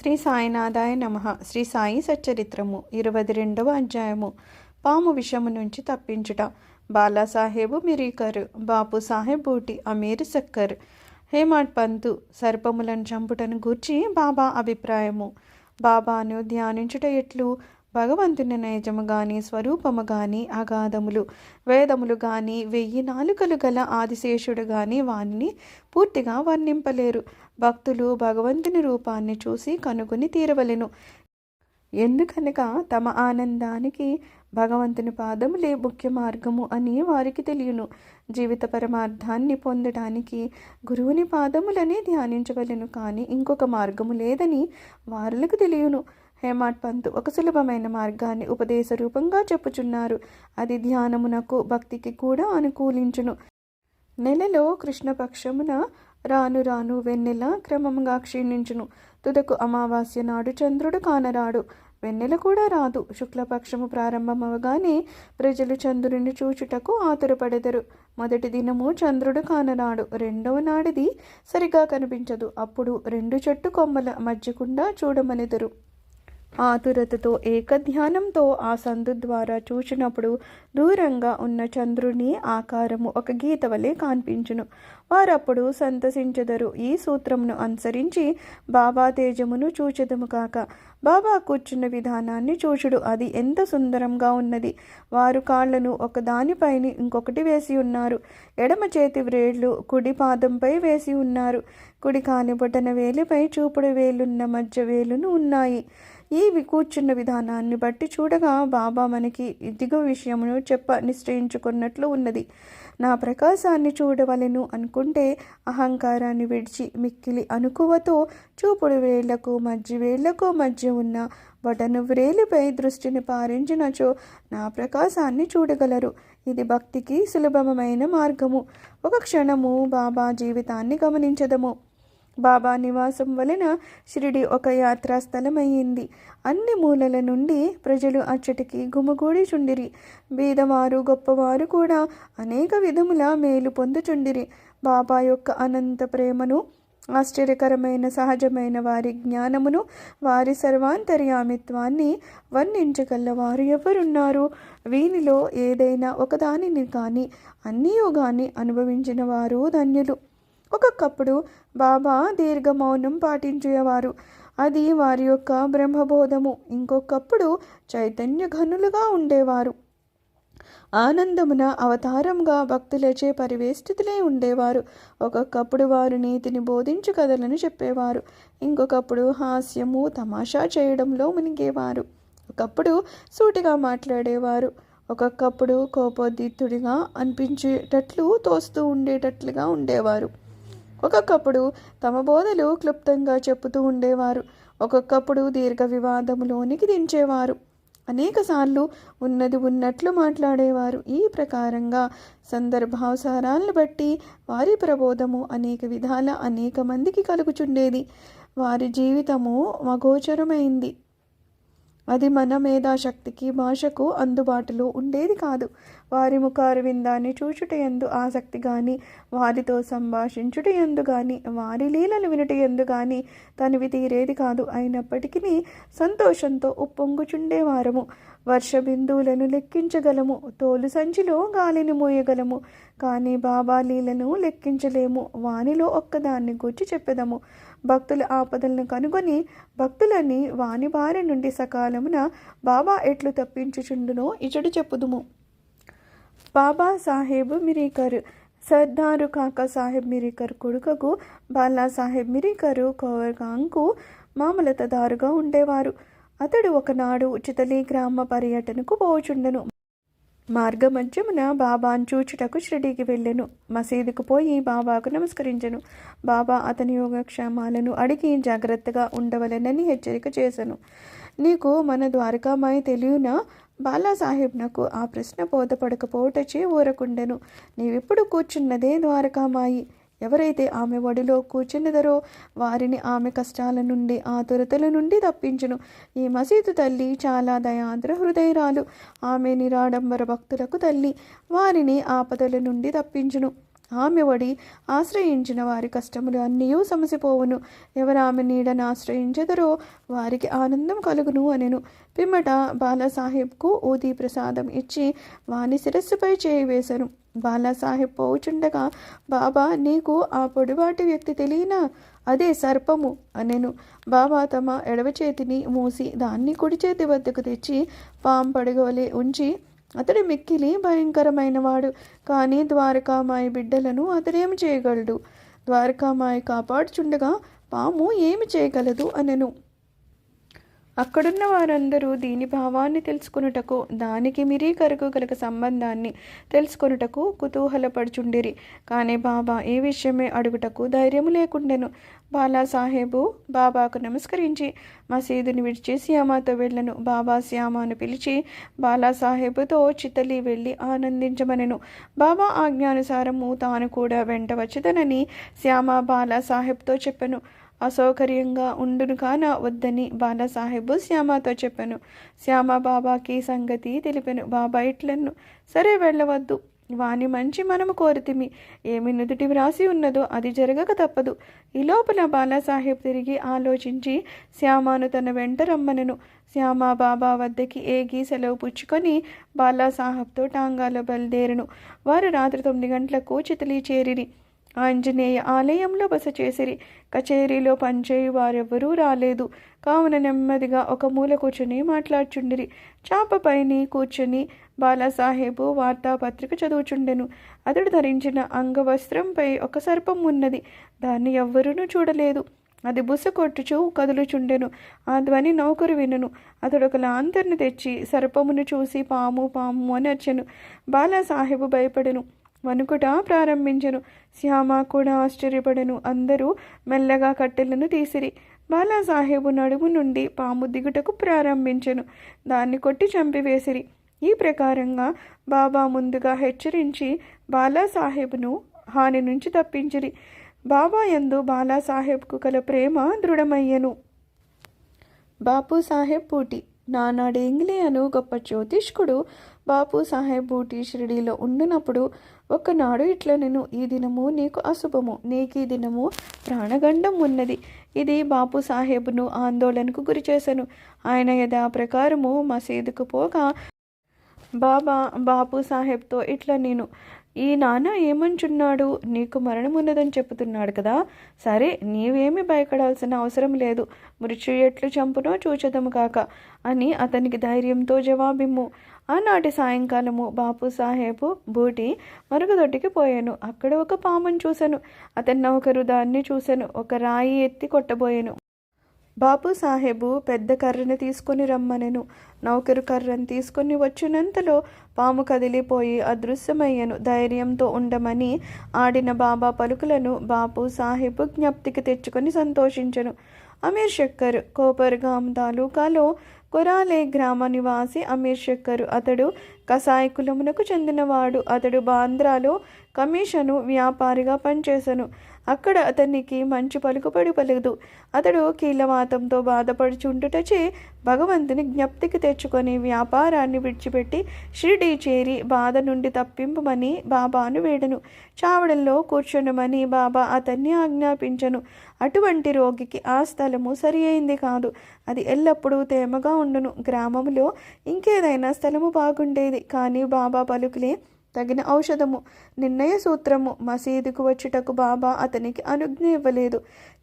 శ్రీ సాయినాథాయ నమ. శ్రీ సాయి సచ్చరిత్రము ఇరవై రెండవ అధ్యాయము. పాము విషము నుంచి తప్పించుట. బాలాసాహెబు మిరీకర్. బాపు సాహెబ్ బూటి అమీర్ సక్కర్. హేమాడ్ పంతు సర్పములను చంపుటను గూర్చి బాబా అభిప్రాయము. బాబాను ధ్యానించుట ఎట్లు? భగవంతుని నైజము గాని స్వరూపము గాని అగాధములు వేదములు గాని వెయ్యి నాలుకలు గల ఆదిశేషుడు గాని వానిని పూర్తిగా వర్ణింపలేరు. భక్తులు భగవంతుని రూపాన్ని చూసి కనుగొని తీరవలెను. ఎందుకనక తమ ఆనందానికి భగవంతుని పాదములే ముఖ్య మార్గము అని వారికి తెలియను. జీవిత పరమార్థాన్ని పొందడానికి గురువుని పాదములనే ధ్యానించవలెను. కానీ ఇంకొక మార్గము లేదని వారులకు తెలియను. హేమాట్ పంతు ఒక సులభమైన మార్గాన్ని ఉపదేశ రూపంగా చెప్పుచున్నారు. అది ధ్యానమునకు భక్తికి కూడా అనుకూలించును. నెలలో కృష్ణపక్షమున రాను రాను వెన్నెల క్రమంగా క్షీణించును. తుదకు అమావాస్య నాడు చంద్రుడు కానరాడు. వెన్నెల కూడా రాదు. శుక్లపక్షము ప్రారంభమవగానే ప్రజలు చంద్రుని చూచుటకు ఆతురపడెదరు. మొదటి దినము చంద్రుడు కానరాడు. రెండవ నాడిది సరిగా కనిపించదు. అప్పుడు రెండు చెట్టు కొమ్మల మధ్యకుండా చూడమనెదరు. ఆతురతతో ఏకధ్యానంతో ఆ సందు ద్వారా చూసినప్పుడు దూరంగా ఉన్న చంద్రుని ఆకారము ఒక గీత వలె కనిపించును. వారప్పుడు సంతసించెదరు. ఈ సూత్రమును అనుసరించి బాబా తేజమును చూచెదము కాక బాబా కూర్చున్న విధానాన్ని చూచుడు. అది ఎంత సుందరంగా ఉన్నది. వారు కాళ్ళను ఒకదానిపైన ఇంకొకటి వేసి ఉన్నారు. ఎడమ చేతి వ్రేళ్ళు కుడి పాదంపై వేసి ఉన్నారు. కుడి కాని బొటన వేలిపై చూపుడు వేలున్న మధ్య వేలును ఉన్నాయి. ఈ కూర్చున్న విధానాన్ని బట్టి చూడగా బాబా మనకి ఇదిగో విషయమును చెప్ప నిశ్చయించుకున్నట్లు ఉన్నది. నా ప్రకాశాన్ని చూడవలెను అనుకుంటే అహంకారాన్ని విడిచి మిక్కిలి అనుకువతో చూపుడు వేళ్ళకు మధ్య వేళ్ళకు మధ్య ఉన్న బటను వ్రేలిపై దృష్టిని పారించినచో నా ప్రకాశాన్ని చూడగలరు. ఇది భక్తికి సులభమైన మార్గము. ఒక క్షణము బాబా జీవితాన్ని గమనించదము. బాబా నివాసం వలన షిరిడి ఒక యాత్రాస్థలమయ్యింది. అన్ని మూలల నుండి ప్రజలు అచ్చటికి గుమగూడి చుండిరి. బీదవారు గొప్పవారు కూడా అనేక విధముల మేలు పొందుచుండిరి. బాబా యొక్క అనంత ప్రేమను ఆశ్చర్యకరమైన సహజమైన వారి జ్ఞానమును వారి సర్వాంతర్యామిత్వాన్ని వర్ణించగల వారు ఎవరున్నారు? వీనిలో ఏదైనా ఒకదానిని కానీ అన్నీయో కానీ అనుభవించిన వారు ధన్యులు. ఒక్కొక్కప్పుడు బాబా దీర్ఘ మౌనం పాటించేవారు. అది వారి యొక్క బ్రహ్మబోధము. ఇంకొకప్పుడు చైతన్య ఘనులుగా ఉండేవారు. ఆనందమున అవతారంగా భక్తులచే పరివేష్టితులే ఉండేవారు. ఒక్కొక్కప్పుడు వారు నీతిని బోధించు కథలను చెప్పేవారు. ఇంకొకప్పుడు హాస్యము తమాషా చేయడంలో మునిగేవారు. ఒకప్పుడు సూటిగా మాట్లాడేవారు. ఒక్కొక్కప్పుడు కోపోద్దితుడిగా అనిపించేటట్లు తోస్తూ ఉండేటట్లుగా ఉండేవారు. ఒక్కొక్కప్పుడు తమ బోధలు క్లుప్తంగా చెప్పుతూ ఉండేవారు. ఒక్కొక్కప్పుడు దీర్ఘ వివాదములోనికి దించేవారు. అనేకసార్లు ఉన్నది ఉన్నట్లు మాట్లాడేవారు. ఈ ప్రకారంగా సందర్భావసారాలను బట్టి వారి ప్రబోధము అనేక విధాల అనేక మందికి కలుగుచుండేది. వారి జీవితము మగోచరమైంది. అది మన మేధాశక్తికి భాషకు అందుబాటులో ఉండేది కాదు. వారి ముఖారవిందాన్ని చూచుట ఎందు ఆసక్తి కానీ వారితో సంభాషించుట ఎందు కానీ వారి లీలలు వినుట ఎందు కానీ తనివి తీరేది కాదు. అయినప్పటికీ సంతోషంతో ఉప్పొంగుచుండేవారము. వర్ష బిందువులను లెక్కించగలము. తోలు సంచిలో గాలిని మోయగలము. కానీ బాబా లీలను లెక్కించలేము. వానిలో ఒక్కదాన్ని గుర్చి చెప్పెదము. భక్తుల ఆపదలను కనుగొని భక్తులని వాని బారి నుండి సకాలమున బాబా ఎట్లు తప్పించుచుండునో ఇచడు చెప్పుదుము. బాబా సాహెబ్ మిరీకర్ సర్దారు కాకా సాహెబ్ మిరీకర్ కొడుకకు బాలా సాహెబ్ మిరీకరు కోవర్గాంకు మామలతదారుగా ఉండేవారు. అతడు ఒకనాడు ఉచితలి గ్రామ పర్యటనకు పోచుండెను. మార్గమధ్యమున బాబాను చూచుటకు షిరిడీకి వెళ్ళెను. మసీదుకు పోయి బాబాకు నమస్కరించెను. బాబా అతని యోగక్షేమాలను అడిగి జాగ్రత్తగా ఉండవలెనని హెచ్చరిక చేశాను నీకు మన ద్వారకామాయి తెలియనా? బాలాసాహెబ్ నాకు ఆ ప్రశ్న బోధపడకపోవటచే ఊరకుండెను. నీవిప్పుడు కూర్చున్నదే ద్వారకామాయి. ఎవరైతే ఆమె ఒడిలో కూర్చున్నదరో వారిని ఆమె కష్టాల నుండి ఆతురతల నుండి తప్పించును. ఈ మసీదు తల్లి చాలా దయాంద్ర హృదయరాలు. ఆమె నిరాడంబర భక్తులకు తల్లి. వారిని ఆపదల నుండి తప్పించును. ఆమె ఒడి ఆశ్రయించిన వారి కష్టములు అన్నీ సమసిపోవును. ఎవరు ఆమె నీడను ఆశ్రయించెదరో వారికి ఆనందం కలుగును అనెను. పిమ్మట బాలాసాహెబ్కు ఊది ప్రసాదం ఇచ్చి వాని శిరస్సుపై చేయి వేశాను బాలాసాహెబ్ పోవుచుండగా బాబా నీకు ఆ పొడివాటి వ్యక్తి తెలియనా? అదే సర్పము. అనెను. బాబా తమ ఎడవ చేతిని మూసి దాన్ని కుడి చేతి వద్దకు తెచ్చి పాం పడగవలే ఉంచి అతడి మిక్కిలి భయంకరమైనవాడు. కానీ ద్వారకామాయి బిడ్డలను అతడేమి చేయగలడు? ద్వారకామాయి కాపాడుచుండగా పాము ఏమి చేయగలదు? అనెను. అక్కడున్న వారందరూ దీని భావాన్ని తెలుసుకొనుటకు దానికి మిరీ కరుగు సంబంధాన్ని తెలుసుకొనుటకు కుతూహలపడుచుండిరి. కానీ బాబా ఈ విషయమే అడుగుటకు ధైర్యము లేకుండెను. బాలాసాహేబు బాబాకు నమస్కరించి మసీదుని విడిచి శ్యామాతో వెళ్ళను. బాబా శ్యామను పిలిచి బాలాసాహేబుతో చితలి వెళ్ళి ఆనందించమనెను. బాబా ఆజ్ఞానుసారము తాను కూడా వెంట వచ్చదనని శ్యామ బాలాసాహెబ్తో చెప్పను. అసౌకర్యంగా ఉండును కాన వద్దని బాలాసాహెబు శ్యామతో చెప్పాను. శ్యామ బాబాకి సంగతి తెలిపాను. బాబా ఇట్లను సరే వెళ్ళవద్దు. వాని మంచి మనము కోరితిమి. ఏమి నుదుటి వ్రాసి ఉన్నదో అది జరగక తప్పదు. ఈ లోపల బాలాసాహెబ్ తిరిగి ఆలోచించి శ్యామను తన వెంట రమ్మనను. శ్యామ బాబా వద్దకి ఏగి సెలవు పుచ్చుకొని బాలాసాహెబ్తో టాంగాలో బయలుదేరును. వారు రాత్రి తొమ్మిది గంటలకు చితలి చేరిరి. ఆంజనేయ ఆలయంలో బస చేసిరి. కచేరీలో పనిచేయి వారెవ్వరూ రాలేదు. కావున నెమ్మదిగా ఒక మూల కూర్చొని మాట్లాడుచుండిరి. చాపపైని కూర్చొని బాలాసాహెబు వార్తాపత్రిక చదువుచుండెను. అతడు ధరించిన అంగవస్త్రంపై ఒక సర్పం ఉన్నది. దాన్ని ఎవ్వరూ చూడలేదు. అది బుస కొట్టుచు కదులుచుండెను. ఆ ధ్వని నౌకరు వినను. అతడు ఒక లాంతర్ను తెచ్చి సర్పమును చూసి పాము పాము అని అర్చెను బాలాసాహెబు భయపడెను. వణుకుట ప్రారంభించెను. శ్యామ కూడా ఆశ్చర్యపడను. అందరూ మెల్లగా కట్టెలను తీసిరి. బాలాసాహేబు నడుము నుండి పాము దిగుటకు ప్రారంభించెను. దాన్ని కొట్టి చంపివేసిరి. ఈ ప్రకారంగా బాబా ముందుగా హెచ్చరించి బాలాసాహెబ్ను హాని నుంచి తప్పించిరి. బాబా యందు బాలాసాహెబ్కు కల ప్రేమ దృఢమయ్యెను. బాపు సాహెబ్ పూటి నానాడు ఇంగ్లీ అను గొప్ప జ్యోతిష్కుడు. బాపు సాహెబ్ బూటి షిరిడీలో ఉండినప్పుడు ఒకనాడు ఇట్లా నేను ఈ దినము నీకు అశుభము నీకు ఈ దినము ప్రాణగండం ఉన్నది. ఇది బాపు సాహెబ్ను ఆందోళనకు గురి చేశాను. ఆయన యథా ప్రకారము మసీదుకు పోగా బాబా బాపు సాహెబ్తో ఇట్లా నేను ఈ నాన్న ఏమంచున్నాడు నీకు మరణం ఉన్నదని చెబుతున్నాడు కదా. సరే నీవేమి భయపడాల్సిన అవసరం లేదు. మృత్యు ఎట్లు చంపునో చూచదము కాక అని అతనికి ధైర్యంతో జవాబిమ్ము. ఆనాటి సాయంకాలము బాపు సాహేబు బూటి మరుగుదొడ్డికి పోయాను. అక్కడ ఒక పామును చూశాను. అతని ఒకరు దాన్ని చూశాను. ఒక రాయి ఎత్తి కొట్టబోయాను. బాపు సాహెబు పెద్ద కర్రను తీసుకొని రమ్మనెను. నౌకరు కర్రను తీసుకొని వచ్చినంతలో పాము కదిలిపోయి అదృశ్యమయ్యను. ధైర్యంతో ఉండమని ఆడిన బాబా పలుకులను బాపు సాహెబు జ్ఞప్తికి తెచ్చుకొని సంతోషించెను. అమీర్ షక్కర్ కోపర్గాం తాలూకాలో కొరాలే గ్రామ నివాసి అమీర్ షక్కరు అతడు కసాయి కులమునకు చెందినవాడు. అతడు బాంద్రాలో కమిషను వ్యాపారిగా పనిచేశాను అక్కడ అతనికి మంచి పలుకుబడి పలగదు అతడు కీలవాతంతో బాధపడుచుండుటచే భగవంతుని జ్ఞప్తికి తెచ్చుకొని వ్యాపారాన్ని విడిచిపెట్టి షిరిడి చేరి బాధ నుండి తప్పింపమని బాబాను వేడను. చావడంలో కూర్చునమని బాబా అతన్ని ఆజ్ఞాపించను. అటువంటి రోగికి ఆ స్థలము సరి అయింది కాదు. అది ఎల్లప్పుడూ తేమగా ఉండును. గ్రామంలో ఇంకేదైనా స్థలము బాగుండేది కానీ బాబా పలుకులే తగిన ఔషధము నిర్ణయ సూత్రము మసీదుకు వచ్చుటకు బాబా అతనికి అనుజ్ఞ ఇవ్వలేదు.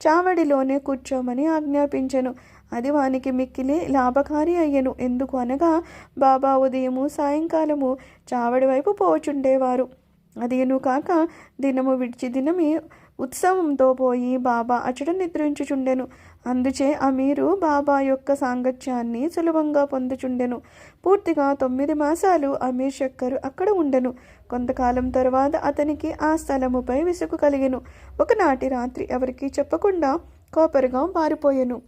చావడిలోనే కూర్చోమని ఆజ్ఞాపించను. అది వానికి మిక్కిలి లాభకారి అయ్యను. ఎందుకు అనగా బాబా ఉదయము సాయంకాలము చావడి వైపు పోచుండేవారు. అదేను కాక దినము విడిచి దినమే ఉత్సవంతో పోయి బాబా అచట నిద్రించుచుండెను. అందుచే అమీరు బాబా యొక్క సాంగత్యాన్ని సులభంగా పొందుచుండెను. పూర్తిగా తొమ్మిది మాసాలు అమీర్ శక్కరు అక్కడ ఉండెను. కొంతకాలం తరువాత అతనికి ఆ స్థలముపై విసుగు కలిగెను. ఒకనాటి రాత్రి ఎవరికీ చెప్పకుండా కోపరుగా పారిపోయెను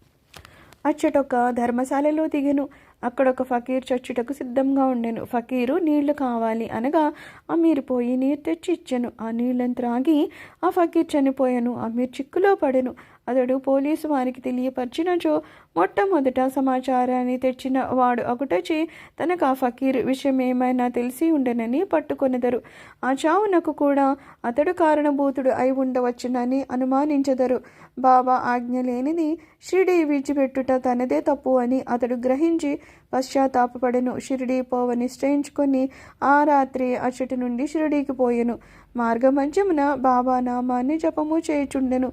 అచ్చటొక ధర్మశాలలో దిగెను. అక్కడ ఒక ఫకీర్ చచ్చుటకు సిద్ధంగా ఉండెను. ఫకీరు నీళ్ళు కావాలి అనగా అమీర్ పోయి నీరు తెచ్చి ఇచ్చెను. ఆ నీళ్ళని త్రాగి ఆ ఫకీర్ చనిపోయాను. అమీర్ చిక్కులో పడెను. అతడు పోలీసు వారికి తెలియపరిచినచో మొట్టమొదట సమాచారాన్ని తెచ్చిన వాడు అగుటచే తనకు ఆ ఫకీర్ విషయం ఏమైనా తెలిసి ఉండనని పట్టుకొనెదరు. ఆ చావునకు కూడా అతడు కారణభూతుడు అయి ఉండవచ్చునని అనుమానించెదరు. బాబా ఆజ్ఞ లేనిది షిరిడి విడిచిపెట్టుట తనదే తప్పు అని అతడు గ్రహించి పశ్చాత్తాపడెను షిరిడి పోవ నిశ్చయించుకొని ఆ రాత్రి అచ్చటి నుండి షిరిడీకి పోయెను. మార్గమధ్యమున బాబా నామాన్ని జపము చేయుచుండెను.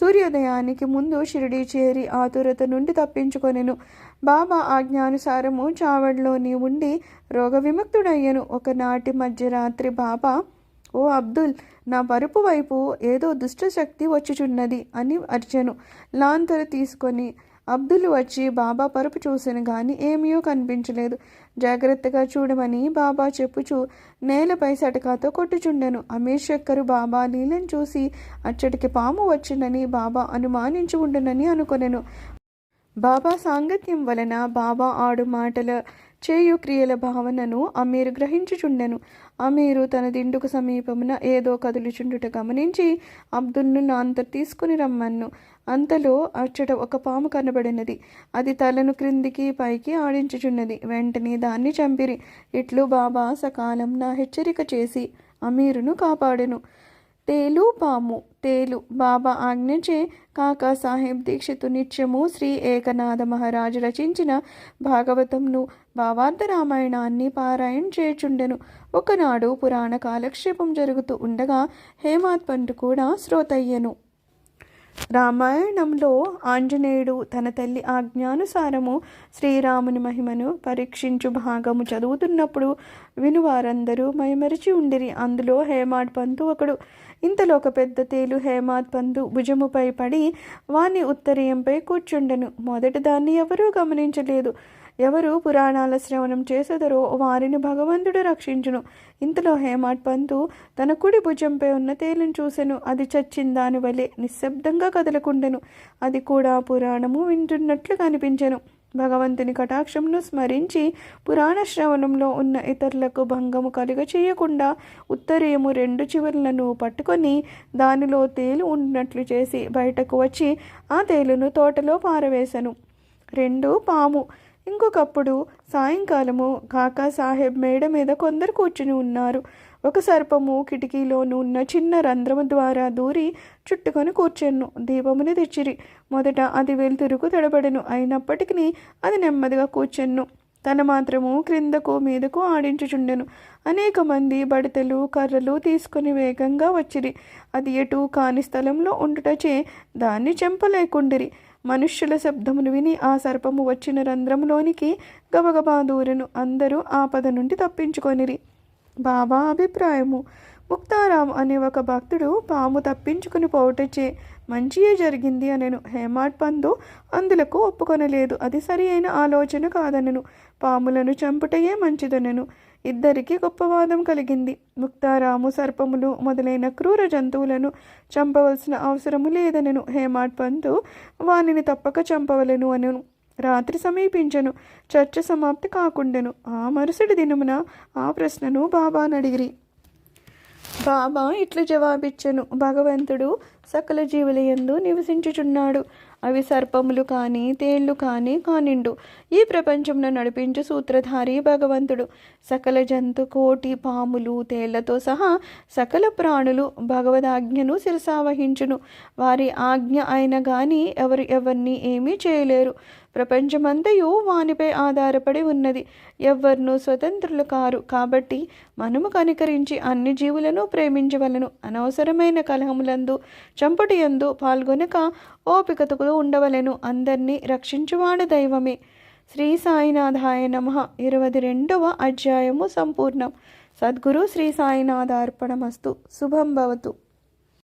సూర్యోదయానికి ముందు షిరిడి చేరి ఆతురత నుండి తప్పించుకొనెను. బాబా ఆజ్ఞానుసారము చావడిలోని ఉండి రోగ విముక్తుడయ్యను ఒకనాటి మధ్యరాత్రి బాబా ఓ అబ్దుల్ నా పరుపు వైపు ఏదో దుష్టశక్తి వచ్చుచున్నది అని అర్చను. లాంతరు తీసుకొని అబ్దుల్ వచ్చి బాబా పరుపు చూసిన కానీ ఏమీయో కనిపించలేదు. జాగ్రత్తగా చూడమని బాబా చెప్పుచు నేలపై సటకాతో కొట్టుచుండెను. అమీర్ శక్కరు బాబా నీళ్ళని చూసి అచ్చటికి పాము వచ్చిందని బాబా అనుమానించి ఉండనని అనుకొనెను. బాబా సాంగత్యం వలన బాబా ఆడు మాటల చేయు క్రియల భావనను అమీరు గ్రహించుచుండెను. అమీరు తన దిండుకు సమీపమున ఏదో కదులుచుండుట గమనించి అబ్దుల్ను నాంత తీసుకుని రమ్మన్ను. అంతలో అచ్చట ఒక పాము కనబడినది. అది తలను క్రిందికి పైకి ఆడించుచున్నది. వెంటనే దాన్ని చంపిరి. ఇట్లు బాబా సకాలం నా హెచ్చరిక చేసి అమీరును కాపాడెను. తేలు పాము తేలు. బాబా ఆజ్ఞచే కాకా సాహెబ్ దీక్షితు నిత్యము శ్రీ ఏకనాథ మహారాజు రచించిన భాగవతంను భావార్థ రామాయణాన్ని పారాయణ చేచుండెను ఒకనాడు పురాణ కాలక్షేపం జరుగుతూ ఉండగా హేమాత్ పండు కూడా శ్రోతయ్యను. రామాయణంలో ఆంజనేయుడు తన తల్లి ఆజ్ఞానుసారము శ్రీరాముని మహిమను పరీక్షించు భాగము చదువుతున్నప్పుడు వినువారందరూ మైమరిచి ఉండిరి. అందులో హేమాడ్ పంతు ఒకడు. ఇంతలో ఒక పెద్ద తేలు హేమాద్ పంతు భుజముపై పడి వాని ఉత్తరీయంపై కూర్చుండెను. మొదటి దాన్ని ఎవరూ గమనించలేదు. ఎవరు పురాణాల శ్రవణం చేసేదరో వారిని భగవంతుడు రక్షించును. ఇంతలో హేమాడ్ పంతు తన కుడి భుజంపై ఉన్న తేలును చూసెను. అది చచ్చిన దాని వలె నిశ్శబ్దంగా కదలకుండెను. అది కూడా పురాణము వింటున్నట్లు కనిపించెను. భగవంతుని కటాక్షంను స్మరించి పురాణ శ్రవణంలో ఉన్న ఇతరులకు భంగము కలుగ చేయకుండా ఉత్తరీయము రెండు చివర్లను పట్టుకొని దానిలో తేలు ఉన్నట్లు చేసి బయటకు వచ్చి ఆ తేలును తోటలో పారవేశను రెండు పాము ఇంకొకప్పుడు సాయంకాలము కాకా సాహెబ్ మేడ మీద కొందరు కూర్చుని ఉన్నారు. ఒక సర్పము కిటికీలోను ఉన్న చిన్న రంధ్రము ద్వారా దూరి చుట్టుకొని కూర్చెను. దీపముని తెచ్చిరి. మొదట అది వెలుతురుకు తడబడెను. అయినప్పటికీ అది నెమ్మదిగా కూర్చున్ను తన మాత్రము క్రిందకు మీదకు ఆడించుచుండెను. అనేక మంది బడతలు కర్రలు తీసుకుని వేగంగా వచ్చిరి. అది ఎటు కాని స్థలంలో ఉండుటచే దాన్ని చెంపలేకుండిరి. మనుష్యుల శబ్దమును విని ఆ సర్పము వచ్చిన రంధ్రములోనికి గబగబా దూరెను. అందరూ ఆపద నుండి తప్పించుకొనిరి. బాబా అభిప్రాయము. ముక్తారాం అనే ఒక భక్తుడు పాము తప్పించుకుని పోవటచే మంచియే జరిగింది అనెను. హేమాడ్ పందు అందులకు ఒప్పుకొనలేదు. అది సరి అయిన ఆలోచన కాదనెను. పాములను చంపుటయే మంచిదనెను. ఇద్దరికి గొప్పవాదం కలిగింది. ముక్తారాము సర్పములు మొదలైన క్రూర జంతువులను చంపవలసిన అవసరము లేదనెను. హేమాడ్ పంతు వానిని తప్పక చంపవలెను అనెను. రాత్రి సమీపించను. చర్చ సమాప్తి కాకుండెను. ఆ మరుసటి దినమున ఆ ప్రశ్నను బాబానడిగిరి బాబా ఇట్లు జవాబిచ్చెను. భగవంతుడు సకల జీవులయందు నివసించుచున్నాడు. అవి సర్పములు కానీ తేళ్ళు కానీ కానిండు. ఈ ప్రపంచంలో నడిపించు సూత్రధారి భగవంతుడు. సకల జంతు కోటి పాములు తేళ్ళతో సహా సకల ప్రాణులు భగవదాజ్ఞను శిరసావహించును. వారి ఆజ్ఞ అయిన గాని ఎవరు ఎవరిని ఏమీ చేయలేరు. ప్రపంచమంతయు వానిపై ఆధారపడి ఉన్నది. ఎవ్వరినూ స్వతంత్రులు కారు. కాబట్టి మనము కనికరించి అన్ని జీవులను ప్రేమించవలను. అనవసరమైన కలహములందు చంపుటి యందు పాల్గొనక ఓపికతకు ఉండవలెను. అందరినీ రక్షించువాడు దైవమే. శ్రీ సాయినాథాయ నమ. ఇరవై రెండవ అధ్యాయము సంపూర్ణం. సద్గురు శ్రీ సాయినాథార్పణమస్తు. శుభం భవతు.